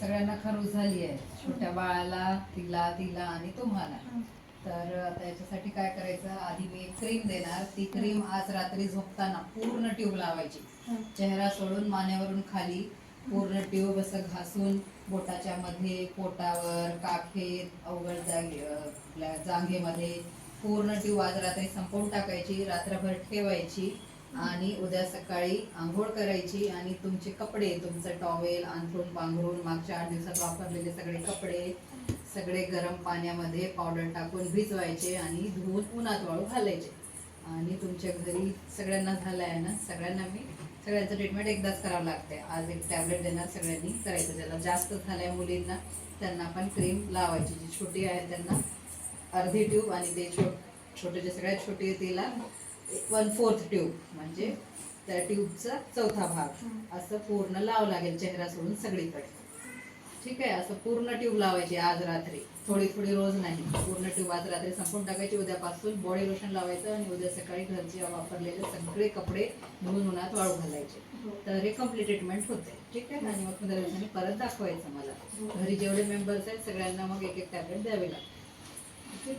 सगळ्यांना खरूच झाली आहे. छोट्या बाळाला तिला तिला आणि तुम्हाला तर आता याच्यासाठी काय करायचं? आधी मी क्रीम देणार. ती क्रीम आज रात्री झोपताना पूर्ण ट्यूब लावायची. चेहरा सोडून मानेवरून खाली पूर्ण ट्यूब असं घासून बोटाच्या मध्ये पोटावर काखेत अवघड जागे आपल्या जांघेमध्ये पूर्ण ट्यूब आज रात्री संपवून टाकायची. रात्रभर ठेवायची. आणि उद्या सकाळी आंघोळ करायची आणि तुमचे कपडे तुमचं टॉवेल अंथरून पांघरून मागच्या आठ दिवसात वापरलेले सगळे कपडे सगळे गरम पाण्यामध्ये पावडर टाकून भिजवायचे आणि धुवून उन्हात वाळू घालायचे. आणि तुमच्या घरी सगळ्यांना झालं आहे ना? सगळ्यांना मी? सगळ्यांचं ट्रीटमेंट एकदाच करावं लागते आज एक टॅबलेट देणार सगळ्यांनी करायचं ज्याला जास्त झालं आहे मुलींना त्यांना पण क्रीम लावायची. जी छोटी आहे त्यांना अर्धी ट्यूब आणि ते छोट छोटे जे सगळ्यात छोटी आहे तिला वन फोर्थ ट्यूब म्हणजे त्या ट्यूबचा चौथा भाग. असं पूर्ण लावं लागेल चेहरा सोडून सगळीकडे. ठीक आहे? असं पूर्ण ट्यूब लावायची आज रात्री. थोडी थोडी रोज नाही. पूर्ण ट्यूब आज रात्री संपून टाकायची. उद्यापासून बॉडी लोशन लावायचं आणि उद्या सकाळी घरचे वापरलेले सगळे कपडे धुवून उन्हात वाळू घालायचे. तर हे कंप्लीट ट्रीटमेंट होते ठीक आहे? आणि मग पंधरा दिवसांनी परत दाखवायचं मला. घरी जेवढे मेंबर्स आहेत सगळ्यांना मग एक एक टॅबलेट द्यावे लागते